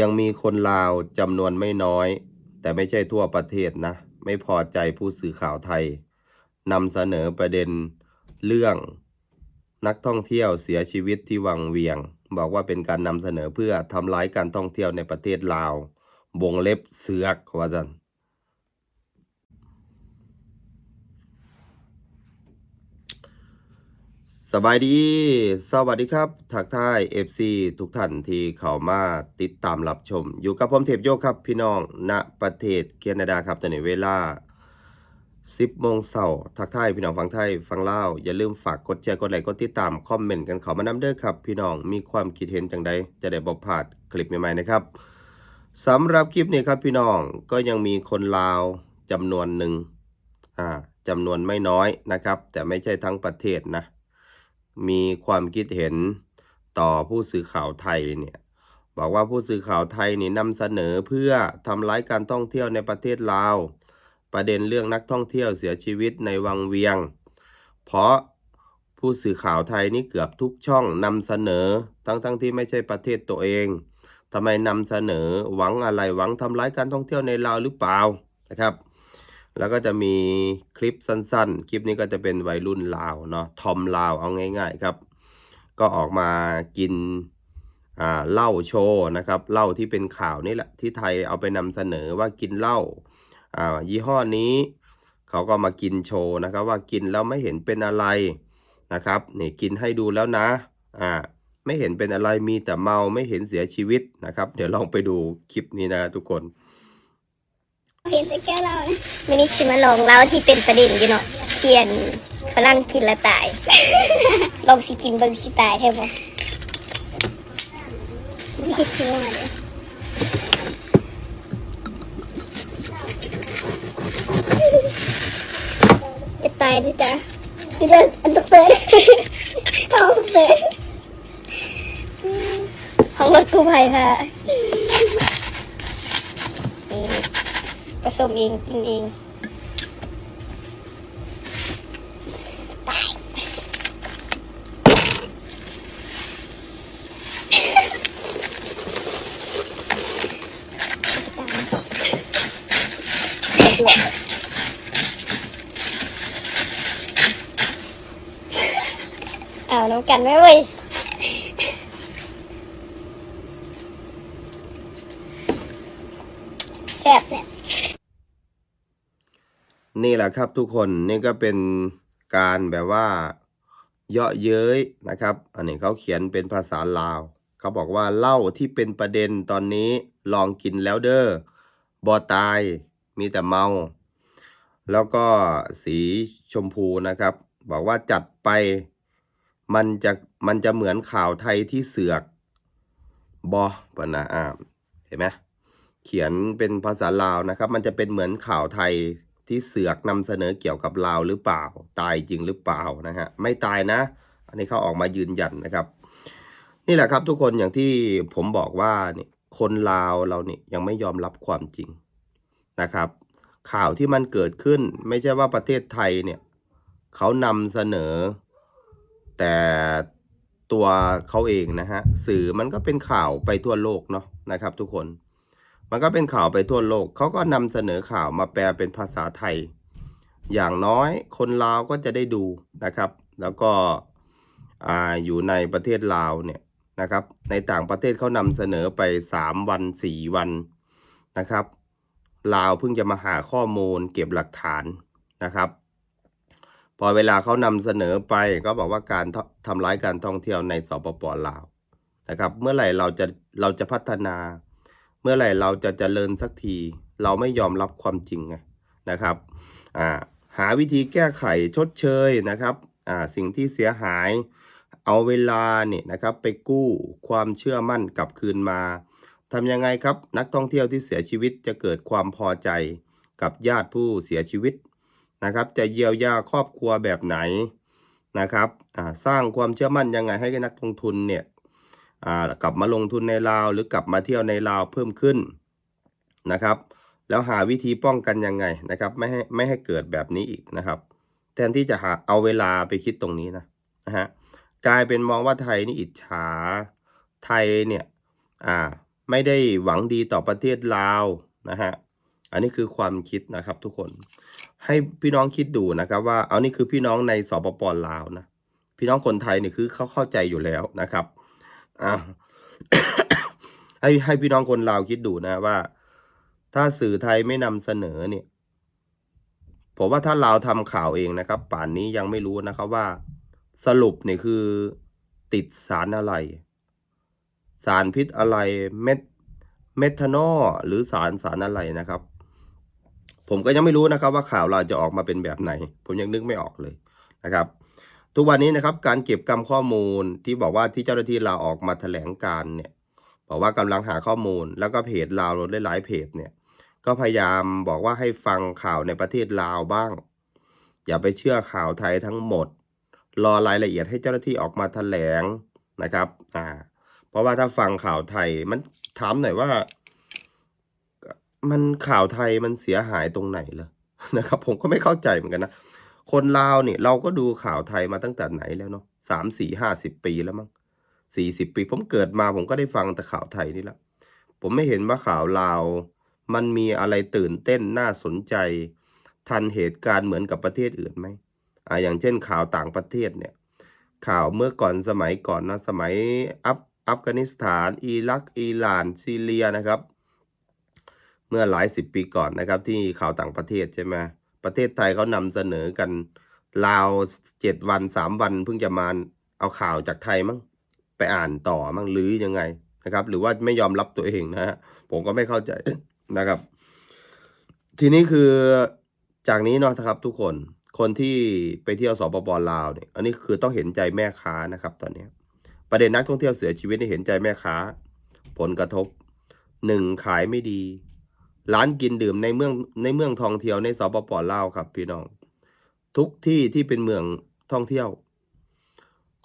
ยังมีคนลาวจำนวนไม่น้อย แต่ไม่ใช่ทั่วประเทศนะ ไม่พอใจผู้สื่อข่าวไทยนำเสนอประเด็นเรื่องนักท่องเที่ยวเสียชีวิตที่วังเวียง บอกว่าเป็นการนำเสนอเพื่อทำร้ายการท่องเที่ยวในประเทศลาววงเล็บเสือกว่าจัน สบายดี สวัสดีครับ ทักทาย FC ทุกท่านที่เข้ามาติดตามรับชม อยู่กับผมเทพโยครับ พี่น้อง ณ ประเทศแคนาดาครับตอนนี้เวลา 10โมงเช้าทักทายพี่น้องฟังไทย ฟังเล่าอย่าลืมฝากกดแชร์ กดไลค์ กดติดตาม คอมเมนต์กันเข้ามานำเด้อครับ พี่น้อง มีความคิดเห็นจังใด จะได้บ่พลาดคลิปใหม่ๆนะครับสำหรับคลิปนี้ครับพี่น้อง ก็ยังมีคนลาวจำนวนหนึ่งอ่าจำนวนไม่น้อยนะครับ แต่ไม่ใช่ทั้งประเทศนะ มีความคิดเห็นต่อผู้สื่อข่าวไทยเนี่ยบอกว่าผู้สื่อข่าวไทยนี่นำเสนอเพื่อทำร้ายการท่องเที่ยวในประเทศลาว ประเด็นเรื่องนักท่องเที่ยวเสียชีวิตในวังเวียง เพราะผู้สื่อข่าวไทยนี่เกือบทุกช่องนำเสนอ ทั้งๆทที่ไม่ใช่ประเทศตัวเองทำไมนำเสนอหวังอะไรหวังทำร้ายการท่องเที่ยวในลาวหรือเปล่านะครับ แล้วก็จะมีคลิปสั้นๆ คลิปนี้ก็จะเป็นวัยรุ่นลาวเนาะทอมลาวเอาง่าย ๆครับ ก็ออกมากินเหล้าโชว์นะครับเหล้าที่เป็นข่าวนี่แหละที่ไทยเอาไปนำเสนอว่ากินเหล้าอ่ายี่ห้อนี้ เขาก็มากินโชว์นะครับว่ากินแล้วไม่เห็นเป็นอะไรนะครับนี่กินให้ดูแล้วนะอ่าไม่เห็นเป็นอะไรมีแต่เมาไม่เห็นเสียชีวิตนะครับ เดี๋ยวลองไปดูคลิปนี้นะทุกคน เห็นแต่แก้วเรานะมินิคือมาลองเล้าที่เป็นประเด็นอยู่เนาะเทียนฝรั่งกินและตาย ลองสิกินบิ่งสิตายแท้บ่ไม่คิดชื่อมาเลยจะตายด้วยจ้ะนี่จะอันสุกเสริญท้องสุกเสริญของรถกู้ภัยค่ะนี่ ผสมเองกินเองไปเอาน้ำกันไหมเว้ยแซ่บแซ่บ นี่แหละครับทุกคนนี่ก็เป็นการแบบว่าเยาะเย้ยนะครับ อันนี้เขาเขียนเป็นภาษาลาว เขาบอกว่าเหล้าที่เป็นประเด็นตอนนี้ลองกินแล้วเด้อบอตายมีแต่เมา แล้วก็สีชมพูนะครับ บอกว่าจัดไปมันจะมันจะเหมือนข่าวไทยที่เสือกบอปนะอ่าเห็นไหมเขียนเป็นภาษาลาวนะครับ มันจะเป็นเหมือนข่าวไทย ที่เสือกนำเสนอเกี่ยวกับลาวหรือเปล่า ตายจริงหรือเปล่านะฮะไม่ตายนะ อันนี้เขาออกมายืนยันนะครับ นี่แหละครับทุกคนอย่างที่ผมบอกว่าเนี่ยคนลาวเราเนี่ยยังไม่ยอมรับความจริงนะครับ ข่าวที่มันเกิดขึ้นไม่ใช่ว่าประเทศไทยเนี่ยเขานำเสนอ แต่ตัวเขาเองนะฮะสื่อมันก็เป็นข่าวไปทั่วโลกเนาะนะครับ ทุกคน มันก็เป็นข่าวไปทั่วโลกเขาก็นำเสนอข่าวมาแปลเป็นภาษาไทย อย่างน้อยคนลาวก็จะได้ดูนะครับ แล้วก็ออยู่ในประเทศลาวเนี่ยนะครับ ในต่างประเทศเขานำเสนอไป 3 วัน 4 วันนะครับลาวเพิ่งจะมาหาข้อมูลเก็บหลักฐานนะครับ พอเวลาเขานำเสนอไปก็บอกว่าการททำร้ายการท่องเที่ยวในสปปลาวนะครับ เมื่อไหร่เราจะเราจะพัฒนา เมื่อไหร่เราจะเจริญสักที เราไม่ยอมรับความจริงไงนะครับหาวิธีแก้ไขชดเชยนะครับสิ่งที่เสียหายเอาเวลาเนี่ยนะครับไปกู้ความเชื่อมั่นกลับคืนมาทำยังไงครับนักท่องเที่ยวที่เสียชีวิตจะเกิดความพอใจกับญาติผู้เสียชีวิตนะครับ จะเยียวยาครอบครัวแบบไหนนะครับสร้างความเชื่อมั่นยังไงให้กับนักลงทุนเนี่ย กลับมาลงทุนในลาว หรือกลับมาเที่ยวในลาวเพิ่มขึ้นนะครับ แล้วหาวิธีป้องกันยังไงนะครับ ไม่ให้ไม่ให้เกิดแบบนี้อีกนะครับ แทนที่จะหาเอาเวลาไปคิดตรงนี้นะนะฮะกลายเป็นมองว่าไทยนี่อิจฉาไทยเนี่ยอ่าไม่ได้หวังดีต่อประเทศลาวนะฮะอันนี้คือความคิดนะครับทุกคนให้พี่น้องคิดดูนะครับ ว่าเอานี่คือพี่น้องในสปปลาวนะพี่น้องคนไทยเนี่ยคือเขาเข้าใจอยู่แล้วนะครับ อ่าให้ให้พี่น้องคนลาวคิดดูนะว่า ถ้าสื่อไทยไม่นำเสนอเนี่ย ผมว่าถ้าลาวทำข่าวเองนะครับ ป่านนี้ยังไม่รู้นะครับว่า สรุปเนี่ยคือ ติดสารอะไร สารพิษอะไรเม็ดเมทานอลหรือสารสารอะไรนะครับ ผมก็ยังไม่รู้นะครับว่าข่าวเราจะออกมาเป็นแบบไหน ผมยังนึกไม่ออกเลยนะครับ ทุกวันนี้นะครับการเก็บกำข้อมูลที่บอกว่าที่เจ้าหน้าที่ลาออกมาแถลงการเนี่ยบอกว่ากำลังหาข้อมูล แล้วก็เพจลาวหลายๆเพจเนี่ยก็พยายามบอกว่าให้ฟังข่าวในประเทศลาวบ้าง อย่าไปเชื่อข่าวไทยทั้งหมด รอรายละเอียดให้เจ้าหน้าที่ออกมาแถลงนะครับอ่าเพราะว่าถ้าฟังข่าวไทยมันถามหน่อยว่า มันข่าวไทยมันเสียหายตรงไหนเหรอนะครับ ผมก็ไม่เข้าใจเหมือนกันนะ คนลาวเนี่ยเราก็ดูข่าวไทยมาตั้งแต่ไหนแล้วเนาะสามสี่ห้าสิบปีแล้วมั้งสี่สิบปี ผมเกิดมาผมก็ได้ฟังแต่ข่าวไทยนี่แหละผมไม่เห็นว่าข่าวลาว มันมีอะไรตื่นเต้นน่าสนใจ ทันเหตุการณ์เหมือนกับประเทศอื่นไหมอ่าอย่างเช่นข่าวต่างประเทศเนี่ย ข่าวเมื่อก่อนสมัยก่อนนะสมัยอัฟอัฟกานิสถาน อิรักอิหร่านซีเรียนะครับ เมื่อหลายสิบปีก่อนนะครับที่ข่าวต่างประเทศใช่ไหม ประเทศไทยเขานำเสนอกันลาวเจ็ดวันสามวันเพิ่งจะมาเอาข่าวจากไทยมั้งไปอ่านต่อมั้งหรือยังไงนะครับ หรือว่าไม่ยอมรับตัวเองนะฮะผมก็ไม่เข้าใจนะครับ ทีนี้คือจากนี้เนาะครับ ทุกคนคนที่ไปเที่ยวสปปลาวเนี่ยอันนี้คือต้องเห็นใจแม่ค้านะครับ ตอนนี้ ประเด็นนักท่องเที่ยวเสียชีวิตนี่เห็นใจแม่ค้า ผลกระทบหนึ่งขายไม่ดี ร้านกินดื่มในเมืองในเมืองท่องเที่ยวในสปปลาวครับ พี่น้อง ทุกที่ที่เป็นเมืองท่องเที่ยว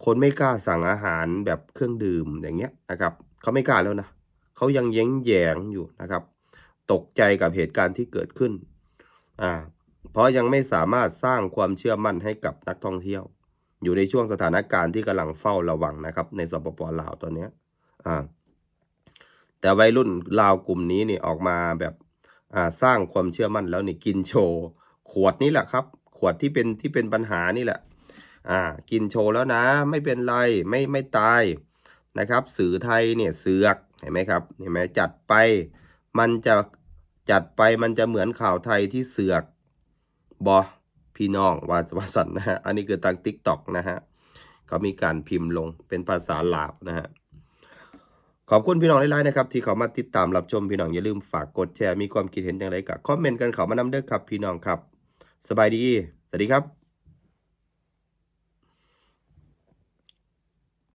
คนไม่กล้าสั่งอาหารแบบเครื่องดื่มอย่างเงี้ยนะครับเขาไม่กล้าแล้วนะเขายังแย้งแยงอยู่นะครับ ตกใจกับเหตุการณ์ที่เกิดขึ้นอ่าเพราะยังไม่สามารถสร้างความเชื่อมั่นให้กับนักท่องเที่ยว อยู่ในช่วงสถานการณ์ที่กำลังเฝ้าระวังนะครับ ในสปปลาวตอนเนี้ยอ่าแต่วัยรุ่นลาวกลุ่มนี้นี่ออกมาแบบ สร้างความเชื่อมั่นแล้วนี่กินโชว์ขวดนี้แหละครับ ขวดที่เป็นที่เป็นปัญหานี่แหละอ่ากินโชว์แล้วนะ ไม่เป็นไรไม่ไม่ตายนะครับ สื่อไทยเนี่ยเสือกเห็นไหมครับเห็นไหมจัดไป มันจะจัดไปมันจะเหมือนข่าวไทยที่เสือกบอพี่น้องวาสวาสันนะฮะอันนี้คือทางทิกตอกนะฮะเขามีการพิมพ์ลงเป็นภาษาลาวนะฮะ ขอบคุณพี่น้องหลายๆนะครับที่เขามาติดตามรับชมพี่น้องอย่าลืมฝากกดแชร์มีความคิดเห็นอย่างไรกับคอมเมนต์กันเขามานำเด้อครับพี่น้องครับ สบายดี สวัสดีครับ